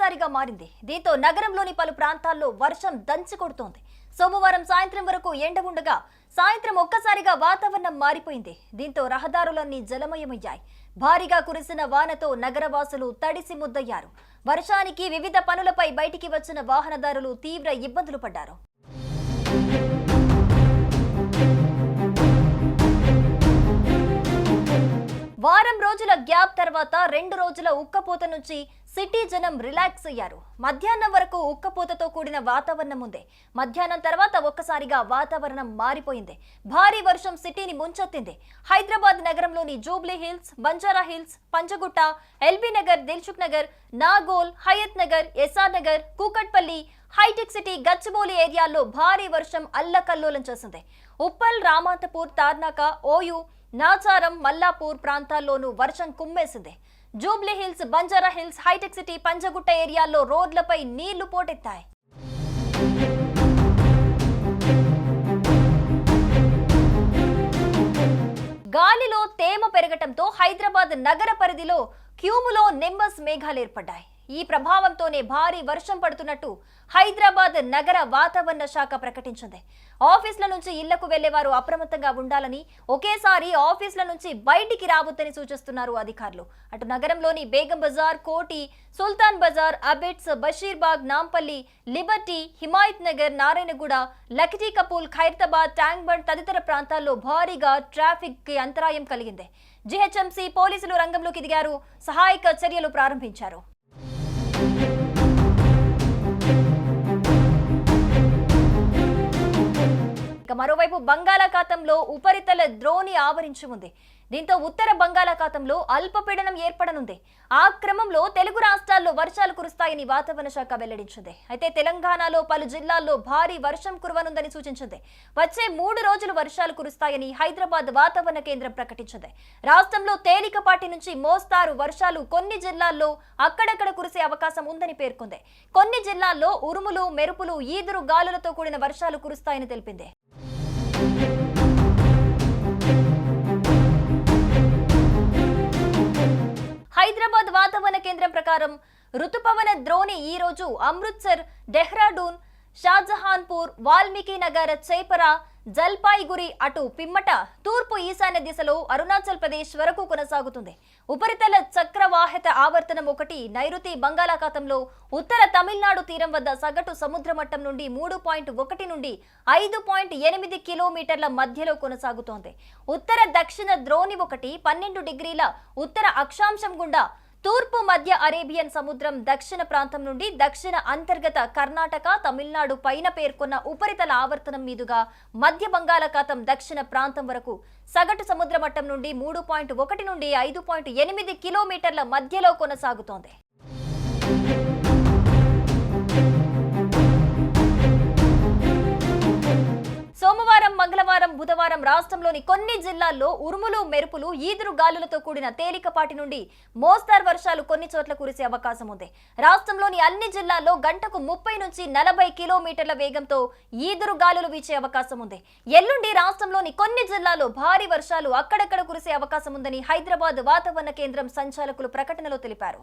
ఒక్కసారిగా మారింది. దీంతో నగరంలోని పలు ప్రాంతాల్లో వర్షం దంచి కొడుతోంది. సోమవారం సాయంత్రం వరకు ఎండ ఉండగా సాయంత్రం ఒక్కసారిగా వాతావరణం మారిపోయింది. దీంతో రహదారులన్నీ జలమయమయ్యాయి. భారీగా కురిసిన వానతో నగరవాసులు తడిసి ముద్దయ్యారు. వర్షానికి వివిధ పనులపై బయటికి వచ్చిన వాహనదారులు తీవ్ర ఇబ్బందులు పడ్డారు. వారం రోజుల గ్యాప్ తర్వాత రెండు రోజుల ఉక్కపోత నుంచి సిటీ జనం రిలాక్స్ అయ్యారు. మధ్యాహ్నం వరకు ఉక్కపోతతో కూడిన వాతావరణం ఉంది. మధ్యాహ్నం తర్వాత ఒక్కసారిగా వాతావరణం మారిపోయింది. భారీ వర్షం సిటీని ముంచెత్తింది. హైదరాబాద్ నగరంలోని Jubilee Hills Banjara Hills Panjagutta LB Nagar Dilsukh Nagar Nagole Hayath Nagar SR Nagar Kukatpally Hitech City Gachibowli ఏరియాల్లో భారీ వర్షం అల్లకల్లోలం చేసింది. ఉప్పల్ రామాంతపూర్ తార్నాక ఓయూ నాచారం మల్లాపూర్ ప్రాంతాల్లోనూ వర్షం కుమ్మేసింది. Jubilee Hills Banjara Hills Hitech City Panjagutta ఏరియాల్లో రోడ్లపై నీళ్ళు పోటెత్తాయి. గాలిలో తేమ పెరగటంతో హైదరాబాద్ నగర పరిధిలో క్యూములో నింబస్ మేఘాలు ఏర్పడ్డాయి. ఈ ప్రభావంతోనే భారీ వర్షం పడుతున్నట్టు హైదరాబాద్ నగర వాతావరణ శాఖ ప్రకటించింది. ఆఫీసుల నుంచి ఇళ్ళకు వెళ్ళేవారు అప్రమత్తంగా ఉండాలని ఒకేసారి ఆఫీసుల నుంచి బయటికి రావద్దని సూచిస్తున్నారు అధికారులు. అటు నగరంలోని Begum Bazar Koti Sultan Bazar Abids Basheerbagh Nampally Liberty Himayat Nagar Narayanguda Lakdikapul Khairatabad Tank Bund తదితర ప్రాంతాల్లో భారీగా ట్రాఫిక్కి అంతరాయం కలిగింది. జిహెచ్ఎంసీ పోలీసులు రంగంలోకి దిగారు. సహాయక చర్యలు ప్రారంభించారు. మరోవైపు బంగాళాఖాతంలో ఉపరితల ద్రోణి ఆవరించి ఉంది దీంతో ఉత్తర బంగాళాఖాతంలో అల్పపీడనం ఏర్పడనుంది. ఆ క్రమంలో తెలుగు రాష్ట్రాల్లో వర్షాలు కురుస్తాయని వాతావరణ శాఖ వెల్లడించింది. అయితే తెలంగాణలో పలు జిల్లాల్లో భారీ వర్షం కురవనుందని సూచించింది. వచ్చే మూడు రోజులు వర్షాలు కురుస్తాయని హైదరాబాద్ వాతావరణ కేంద్రం ప్రకటించింది. రాష్ట్రంలో తేలికపాటి నుంచి మోస్తారు వర్షాలు కొన్ని జిల్లాల్లో అక్కడక్కడ కురిసే అవకాశం ఉందని పేర్కొంది. కొన్ని జిల్లాల్లో ఉరుములు మెరుపులు ఈదురు గాలులతో కూడిన వర్షాలు కురుస్తాయని తెలిపింది. ప్రకారం రుతుపవన ద్రోణి ఈ రోజు అమృత్సర్ డెహ్రాడూన్ షాజహాన్పూర్ వాల్మీకి నగర్ చేపరా జల్పాయిగురి అటు పిమ్మట తూర్పు ఈశాన్య దిశలో అరుణాచల్ ప్రదేశ్ వరకు కొనసాగుతుంది. ఉపరితల చక్రవాహిత ఆవర్తనం ఒకటి నైరుతి బంగాళాఖాతంలో ఉత్తర తమిళనాడు తీరం వద్ద సగటు సముద్ర మట్టం నుండి మూడు పాయింట్ ఒకటి నుండి ఐదు పాయింట్ ఎనిమిది కిలోమీటర్ల మధ్యలో కొనసాగుతోంది. ఉత్తర దక్షిణ ద్రోణి ఒకటి పన్నెండు డిగ్రీల ఉత్తర అక్షాంశం గుండా తూర్పు మధ్య అరేబియన్ సముద్రం దక్షిణ ప్రాంతం నుండి దక్షిణ అంతర్గత కర్ణాటక తమిళనాడు పైన పేర్కొన్న ఉపరితల ఆవర్తనం మీదుగా మధ్య బంగాళాఖాతం దక్షిణ ప్రాంతం వరకు సగటు సముద్ర మట్టం నుండి మూడు పాయింట్ ఒకటి నుండి ఐదు పాయింట్ ఎనిమిది కిలోమీటర్ల మధ్యలో కొనసాగుతోంది. మంగళవారం రాష్ట్రంలోని కొన్ని జిల్లాల్లో ఉరుములు మెరుపులు ఈదురు గాలులతో కూడిన తేలికపాటి నుండి మోస్తారు వర్షాలు కొన్ని చోట్ల కురిసే అవకాశం ఉంది. రాష్ట్రంలోని అన్ని జిల్లాల్లో గంటకు ముప్పై నుంచి నలభై కిలోమీటర్ల వేగంతో ఈదురు గాలులు వీచే అవకాశం ఉంది. ఎల్లుండి రాష్ట్రంలోని కొన్ని జిల్లాల్లో భారీ వర్షాలు అక్కడక్కడ కురిసే అవకాశం ఉందని హైదరాబాద్ వాతావరణ కేంద్రం సంచాలకులు ప్రకటనలో తెలిపారు.